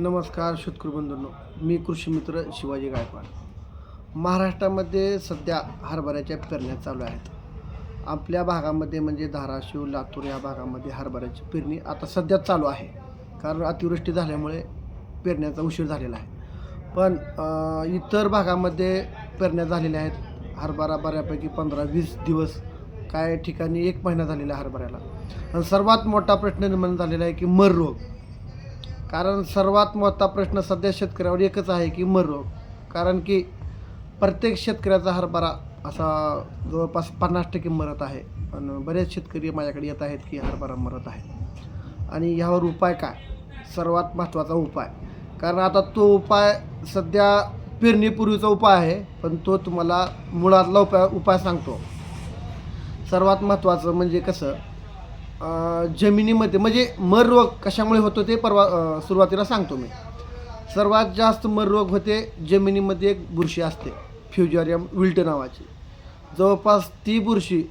नमस्कार शेतकरी बंधूंनो मी कृषी मित्र शिवाजी गायकवाड. महाराष्ट्रामध्ये सध्या हरभऱ्याच्या पेरण्या चालू आहेत. आपल्या भागामध्ये म्हणजे धाराशिव लातूर या भागामध्ये हरभऱ्याची पेरणी आता सध्या चालू आहे. कारण अतिवृष्टी झाल्यामुळे पेरण्याचा उशीर झालेला आहे. पण इतर भागामध्ये पेरण्या झालेल्या आहेत. हरभरा बऱ्यापैकी पंधरा वीस दिवस काय ठिकाणी एक महिना झालेला आहे हरभऱ्याला. आणि सर्वात मोठा प्रश्न निर्माण झालेला आहे की मर रोग. कारण सर्वात मोठा प्रश्न सध्या शेतकऱ्यावर एकच आहे की मर. रोग कारण की प्रत्येक शेतकऱ्याचा हरभरा असा जवळपास पन्नास टक्के मरत आहे. आणि बरेच शेतकरी माझ्याकडे येत आहेत की हरभरा मरत आहे. आणि ह्यावर उपाय काय? सर्वात महत्त्वाचा उपाय. कारण आता तो उपाय सध्या पेरणीपूर्वीचा उपाय आहे पण तो तुम्हाला मुळातला उपाय उपाय सांगतो. सर्वात महत्त्वाचं म्हणजे कसं जमिनीमध्ये म्हणजे मर रोग कशामुळे होतो ते परवा सुरुवातीला सांगतो मी. सर्वात जास्त मर रोग होते जमिनीमध्ये एक बुरशी असते फ्युजरियम विल्ट नावाची. जवळपास ती बुरशी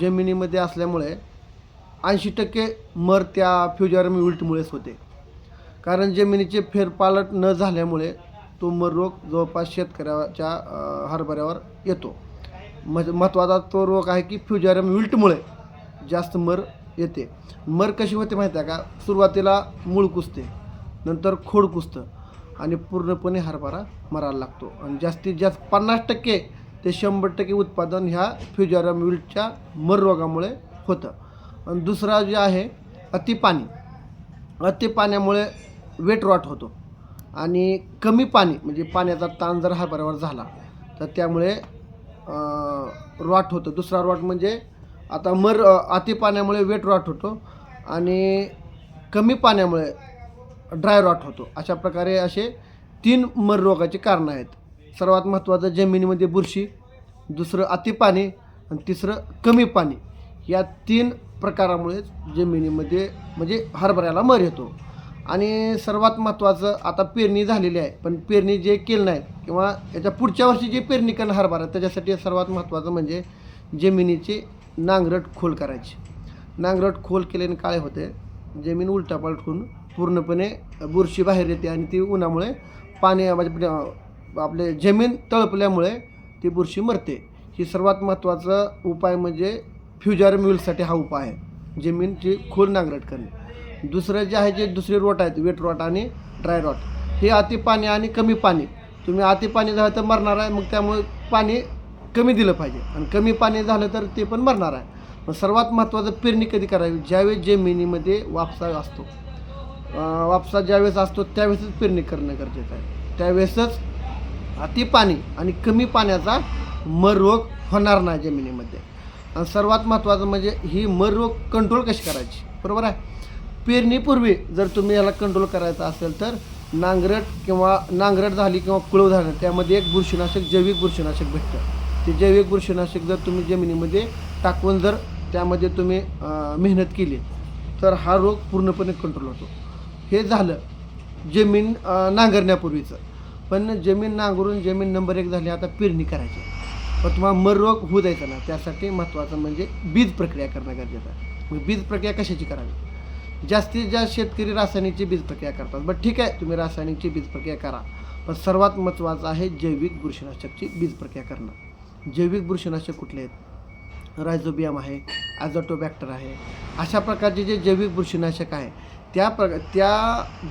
जमिनीमध्ये असल्यामुळे ऐंशी टक्के मर त्या फ्युजरियम विल्टमुळेच होते. कारण जमिनीचे फेरपालट न झाल्यामुळे तो मर रोग जवळपास शेतकऱ्याच्या हरभऱ्यावर येतो. म महत्त्वाचा तो रोग आहे की फ्युजरियम विल्टमुळे जास्त मर येते. मर कशी होते माहीत आहे का? सुरुवातीला मूळ कुसते नंतर खोड कुसतं आणि पूर्णपणे हरभरा मरायला लागतो. आणि जास्तीत जास्त पन्नास टक्के ते शंभर टक्के उत्पादन ह्या फ्युजरियम विल्टच्या मर रोगामुळे होतं. आणि दुसरा जे आहे अति पाणी. अति पाण्यामुळे वेट रॉट होतो. आणि कमी पाणी म्हणजे पाण्याचा ताण जर हरभऱ्यावर झाला तर त्यामुळे रॉट होतं. दुसरा रॉट म्हणजे आता मर अति पाण्यामुळे वेट रॉट होतो आणि कमी पाण्यामुळे ड्राय रॉट होतो. अशा प्रकारे असे तीन मर रोगाची कारणं आहेत. सर्वात महत्त्वाचं जमिनीमध्ये बुरशी दुसरं अति पाणी आणि तिसरं कमी पाणी. या तीन प्रकारामुळेच जमिनीमध्ये म्हणजे हरभऱ्याला मर येतो. आणि सर्वात महत्त्वाचं आता पेरणी झालेली आहे. पण पेरणी जे केलं नाही किंवा याच्या पुढच्या वर्षी जे पेरणी करणं हरभरा त्याच्यासाठी सर्वात महत्त्वाचं म्हणजे जमिनीची नांगरट खोल करायची. नांगरट खोल केल्याने काय होते. जमीन उलटापालट होऊन पूर्णपणे बुरशी बाहेर येते आणि ती उन्हामुळे पाणी म्हणजे आपले जमीन तळपल्यामुळे ती बुरशी मरते. ही सर्वात महत्त्वाचा उपाय म्हणजे फ्युजर म्युलसाठी हा उपाय आहे. जमीनची खोल नांगरट करणे. दुसरं जे आहे जे दुसरे रोट आहेत वेट रॉट आणि ड्राय रॉट. हे अति पाणी आणि कमी पाणी. तुम्ही अति पाणी झालं तर मरणार आहे मग त्यामुळे पाणी कमी दिलं पाहिजे. आणि कमी पाणी झालं तर ते पण मरणार आहे. मग सर्वात महत्त्वाचं पेरणी कधी करावी? ज्यावेळेस जमिनीमध्ये वापसा असतो. वापसा ज्यावेळेस असतो त्यावेळेसच पेरणी करणं गरजेचं आहे. त्यावेळेसच अति पाणी आणि कमी पाण्याचा मर रोग होणार नाही जमिनीमध्ये. आणि सर्वात महत्त्वाचं म्हणजे ही मर रोग कंट्रोल कशी करायची? बरोबर आहे? पेरणीपूर्वी जर तुम्ही याला कंट्रोल करायचा असेल तर नांगरट किंवा नांगरट झाली किंवा कुळव झालं त्यामध्ये एक बुरशीनाशक जैविक बुरशीनाशक भेटतं. ते जैविक बुरशीनाशक जर तुम्ही जमिनीमध्ये टाकून जर त्यामध्ये तुम्ही मेहनत केली तर हा रोग पूर्णपणे कंट्रोल होतो. हे झालं जमीन नांगरण्यापूर्वीचं. पण जमीन नांगरून जमीन नंबर एक झाली आता पेरणी करायची. पण तुम्हाला मर रोग होऊ द्यायचा ना त्यासाठी महत्त्वाचं म्हणजे बीज प्रक्रिया करणं गरजेचं आहे. मग बीज प्रक्रिया कशाची करावी? जास्तीत जास्त शेतकरी रासायनिकची बीज प्रक्रिया करतात. बट ठीक आहे तुम्ही रासायनिकची बीज प्रक्रिया करा. पण सर्वात महत्त्वाचं आहे जैविक बुरशीनाशकची बीज प्रक्रिया करणं. जैविक बुरशीनाशक कुठले आहेत? रायझोबियम आहे ॲझोटोबॅक्टर आहे. अशा प्रकारचे जे जैविक बुरशीनाशक आहे त्या प्र त्या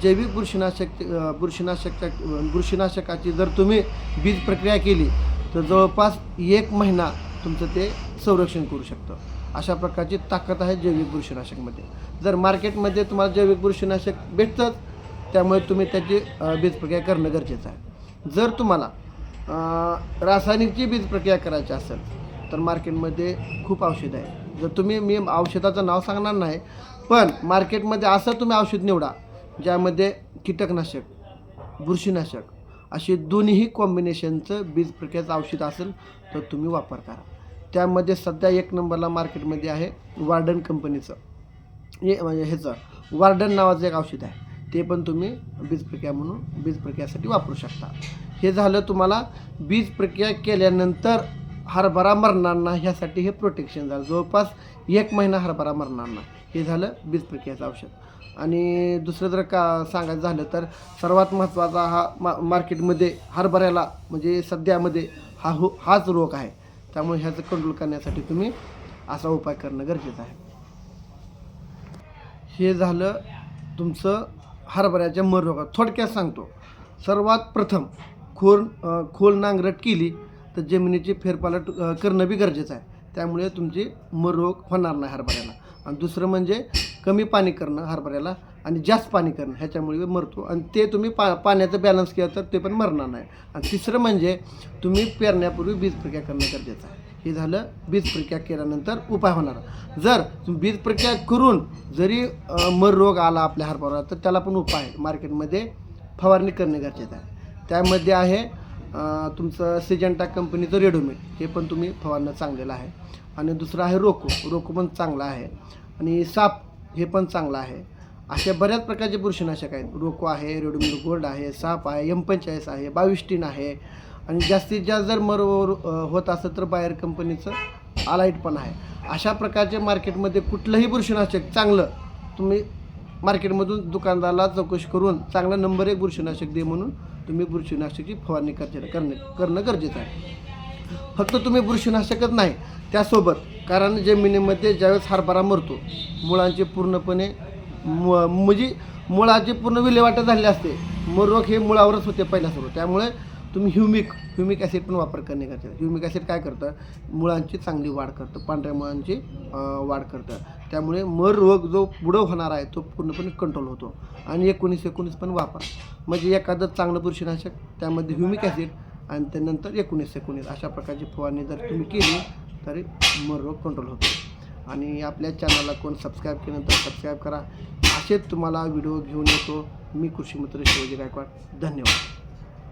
जैविक बुरशीनाशक बुरशीनाशकच्या बुरशीनाशकाची जर तुम्ही बीज प्रक्रिया केली तर जवळपास एक महिना तुमचं ते संरक्षण करू शकतं. अशा प्रकारची ताकद आहे जैविक बुरशीनाशकमध्ये. जर मार्केटमध्ये तुम्हाला जैविक बुरशीनाशक भेटतं त्यामुळे तुम्ही त्याची बीज प्रक्रिया करणं गरजेचं आहे. जर तुम्हाला रासायनिकची बीज प्रक्रिया करायची असेल तर मार्केटमध्ये खूप औषध आहे. जर तुम्ही मी औषधाचं नाव सांगणार नाही पण मार्केटमध्ये असं तुम्ही औषध निवडा ज्यामध्ये कीटकनाशक बुरशीनाशक असे दोन्हीही कॉम्बिनेशनचं बीज प्रक्रियाचं औषध असेल तर तुम्ही वापर करा. त्यामध्ये सध्या एक नंबरला मार्केटमध्ये आहे वार्डन कंपनीचं. हे म्हणजे ह्याचं वार्डन नावाचं एक औषध आहे. ते पण तुम्ही बीज प्रक्रिया म्हणून बीज प्रक्रियासाठी वापरू शकता. हे झालं तुम्हाला बीज प्रक्रिया केल्यानंतर हरभरा मरणार नाही ह्यासाठी हे प्रोटेक्शन झालं. जवळपास एक महिना हरभरा मरणार नाही. हे झालं बीज प्रक्रियाचं औषध. आणि दुसरं जर का सांगायचं झालं तर सर्वात महत्त्वाचा हा मा मार्केटमध्ये हरभऱ्याला म्हणजे सध्यामध्ये हा हो हाच रोग आहे. त्यामुळे ह्याचं कंट्रोल करण्यासाठी तुम्ही असा उपाय करणं गरजेचं आहे. हे झालं तुमचं हरभऱ्याच्या मर रोगात थोडक्यात सांगतो. सर्वात प्रथम खोल खोल नांगरट केली तर जमिनीची फेरपालट करणं बी गरजेचं आहे. त्यामुळे तुमची मर रोग होणार नाही हरभऱ्याला. आणि दुसरं म्हणजे कमी पाणी करणं हरभऱ्याला आणि जास्त पाणी करणं ह्याच्यामुळे मरतो. आणि ते तुम्ही पा पाण्याचं बॅलन्स केलं तर ते पण मरणार नाही. आणि तिसरं म्हणजे तुम्ही पेरण्यापूर्वी बीज प्रक्रिया करणं गरजेचं आहे. हे झालं बीज प्रक्रिया केल्यानंतर उपाय होणार. जर तुम्ही बीज प्रक्रिया करून जरी मर रोग आला आपल्या हरभऱ्याला तर त्याला पण उपाय आहे मार्केटमध्ये फवारणी करणे गरजेचं आहे. त्यामध्ये आहे तुमचं सिजेंटा कंपनीचं रेडोमेट हे पण तुम्ही फवारणं चांगलेलं आहे. आणि दुसरं आहे रोको. रोको पण चांगला आहे. आणि साप हे पण चांगलं आहे. अशा बऱ्याच प्रकारचे बुरशीनाशक आहेत. रोको आहे रेडोमिल गोल्ड आहे साप आहे एम पंचेचाळीस आहे बावीस आहे आणि जास्तीत जास्त जर मर होत असेल तर बायर कंपनीचं आलाईट पण आहे. अशा प्रकारचे मार्केटमध्ये कुठलंही बुरशीनाशक चांगलं तुम्ही मार्केटमधून दुकानदाराला चौकशी करून चांगला नंबर एक बुरशीनाशक दे म्हणून तुम्ही बुरशीनाशकची फवारणी करणे करणे करणं गरजेचं आहे. फक्त तुम्ही बुरशीनाशकच नाही त्यासोबत कारण जमिनीमध्ये ज्यावेळेस हरभरा मरतो मुळांचे पूर्णपणे म्हणजे मुळाची पूर्ण विल्हेवाट झालेली असते. मग रोग हे मुळावरच होते पहिल्या सुरू त्यामुळे तुम्ही ह्युमिक ह्युमिक ॲसिड पण वापर करणे गरजेचं ह्युमिक ॲसिड काय करतं? मुळांची चांगली वाढ करतं पांढऱ्या मुळांची वाढ करतं. त्यामुळे मर रोग जो पुढं होणार आहे तो पूर्णपणे कंट्रोल होतो. आणि एकोणीस एकोणीस पण वापर. म्हणजे एखादं चांगलं बुरशीनाशक त्यामध्ये ह्युमिक ॲसिड आणि त्यानंतर एकोणीस एकोणीस अशा प्रकारची फवारणी जर तुम्ही केली तरी मर रोग कंट्रोल होतो. आणि आपल्या चॅनलला कोण सबस्क्राईब केलं तर सबस्क्राईब करा. असेच तुम्हाला व्हिडिओ घेऊन येतो. मी कृषीमित्र शिवाजी गायकवाड. धन्यवाद.